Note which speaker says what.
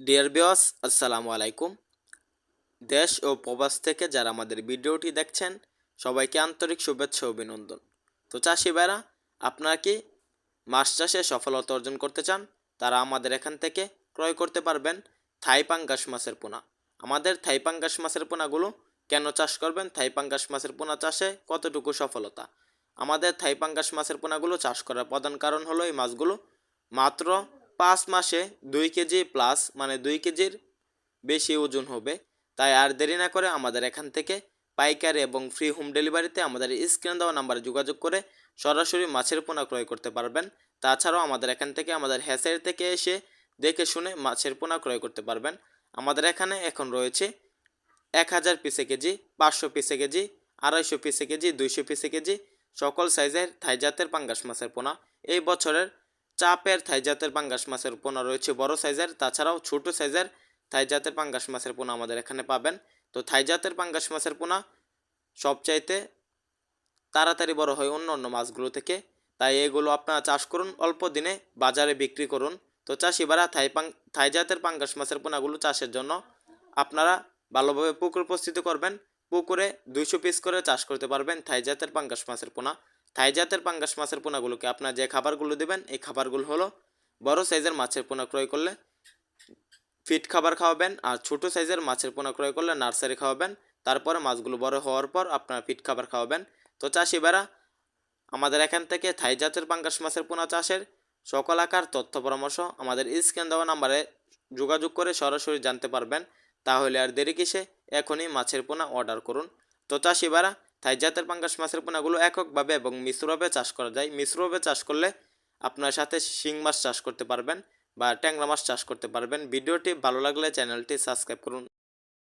Speaker 1: Deer বিওয়াস আসসালামু আলাইকুম দেশ ও প্রবাস থেকে যারা আমাদের ভিডিওটি দেখছেন, সবাইকে আন্তরিক শুভেচ্ছা অভিনন্দন। তো চাষি ভাইরা, আপনারা কি মাছ চাষে সফলতা অর্জন করতে চান? তারা আমাদের এখান থেকে ক্রয় করতে পারবেন থাই পাঙ্গাস মাছের পোনা। আমাদের থাই পাঙ্গাস মাছের পোনাগুলো কেন চাষ করবেন? থাই পাঙ্গাস মাছের পোনা চাষে কতটুকু সফলতা? আমাদের থাই পাঙ্গাস মাছের পোনাগুলো চাষ করার প্রধান কারণ হলো এই মাছগুলো মাত্র পাঁচ মাসে দুই কেজি প্লাস মানে দুই কেজির বেশি ওজন হবে। তাই আর দেরি না করে আমাদের এখান থেকে পাইকারি এবং ফ্রি হোম ডেলিভারিতে আমাদের স্ক্রিন দেওয়া নাম্বারে যোগাযোগ করে সরাসরি মাছের পোনা ক্রয় করতে পারবেন। তাছাড়াও আমাদের এখান থেকে আমাদের হ্যাসের থেকে এসে দেখে শুনে মাছের পোনা ক্রয় করতে পারবেন। আমাদের এখানে এখন রয়েছে এক হাজার পিসে কেজি, পাঁচশো পিসে কেজি, আড়াইশো পিসে কেজি, দুইশো পিসে কেজি, সকল সাইজের থাইজাতের পাঙ্গাস মাছের পোনা। এই বছরের চাপের থাই জাতের পাঙ্গাস মাছের পোনা রয়েছে, বড় সাইজের। তাছাড়াও ছোট সাইজের থাই জাতের পাঙ্গাস মাছের পোনা আমাদের এখানে পাবেন। তো থাই জাতের পাঙ্গাস মাছের পোনা সবচাইতে তাড়াতাড়ি বড় হয় অন্য অন্য মাছগুলো থেকে। তাই এগুলো আপনারা চাষ করুন, অল্প দিনে বাজারে বিক্রি করুন। তো চাষিবারা থাই পাং, থাই জাতের পাঙ্গাস মাছের পোনাগুলো চাষের জন্য আপনারা ভালোভাবে পুকুর প্রস্তুতি করবেন। পুকুরে দুইশো পিস করে চাষ করতে পারবেন থাই জাতের পাঙ্গাস মাছের পোনা। থাই জাতের পাঙ্গাস মাছের পোনাগুলোকে আপনার যে খাবারগুলো দেবেন, এই খাবারগুলো হলো বড় সাইজের মাছের পোনা ক্রয় করলে ফিট খাবার খাওয়াবেন আর ছোট সাইজের মাছের পোনা ক্রয় করলে নার্সারি খাওয়াবেন। তারপরে মাছগুলো বড় হওয়ার পর আপনার ফিট খাবার খাওয়াবেন। তো চাষি বেড়া আমাদের এখান থেকে থাই জাতের পাঙ্গাস মাছের পোনা চাষের সকল আকার, তথ্য, পরামর্শ আমাদের স্ক্যান দেওয়া নাম্বারে যোগাযোগ করে সরাসরি জানতে পারবেন। তাহলে আর দেরি কিসে, এখনই মাছের পোনা অর্ডার করুন। তো চাষি থাই জাতের পাঙ্গাস মাছের পোনাগুলো এককভাবে এবং মিশ্রভাবে চাষ করা যায়। মিশ্রভাবে চাষ করলে আপনার সাথে শিং মাছ চাষ করতে পারবেন বা ট্যাংরা মাছ চাষ করতে পারবেন। ভিডিওটি ভালো লাগলে চ্যানেলটি সাবস্ক্রাইব করুন।